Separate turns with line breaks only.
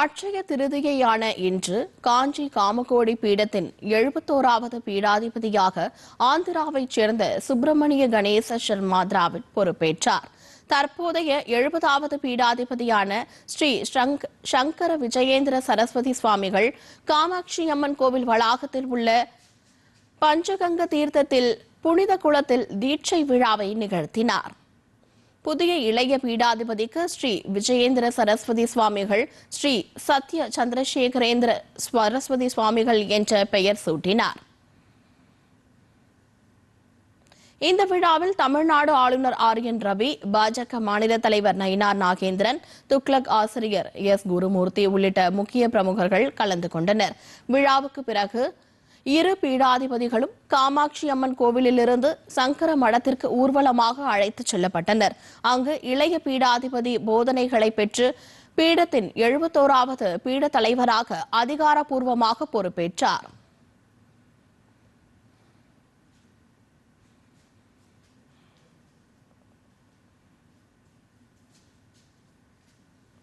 அட்சய திருதியையான இன்று காஞ்சி காமகோடி பீடத்தின் எழுபத்தோராவது பீடாதிபதியாக ஆந்திராவைச் சேர்ந்த சுப்பிரமணிய கணேச சர்மா திராவிட் பொறுப்பேற்றார். தற்போதைய எழுபதாவது பீடாதிபதியான ஸ்ரீ சங்கர விஜயேந்திர சரஸ்வதி சுவாமிகள் காமாட்சி அம்மன் கோவில் வளாகத்தில் உள்ள பஞ்சகங்க தீர்த்தத்தில் புனித குளத்தில் தீட்சை விழாவை நிகழ்த்தினார். புதிய இளைய பீடாதிபதிக்கு ஸ்ரீ விஜயேந்திர சரஸ்வதி சுவாமிகள் ஸ்ரீ சத்ய சந்திரசேகரேந்திர சரஸ்வதி சுவாமிகள் என்ற பெயர் சூட்டினார். இந்த விழாவில் தமிழ்நாடு ஆளுநர் ஆர் என் ரவி பாஜக மாநில தலைவர் நயினார் நாகேந்திரன் துக்ளக் ஆசிரியர் எஸ் குருமூர்த்தி உள்ளிட்ட முக்கிய பிரமுகர்கள் கலந்து கொண்டனர். விழாவுக்கு பிறகு இரு பீடாதிபதிகளும் காமாட்சி அம்மன் கோவிலிலிருந்து சங்கர மடத்திற்கு ஊர்வலமாக அழைத்துச் செல்லப்பட்டனர். அங்கு இளைய பீடாதிபதி போதனைகளை பெற்று பீடத்தின் எழுபத்தோராவது பீட தலைவராக அதிகாரப்பூர்வமாக பொறுப்பேற்றார்.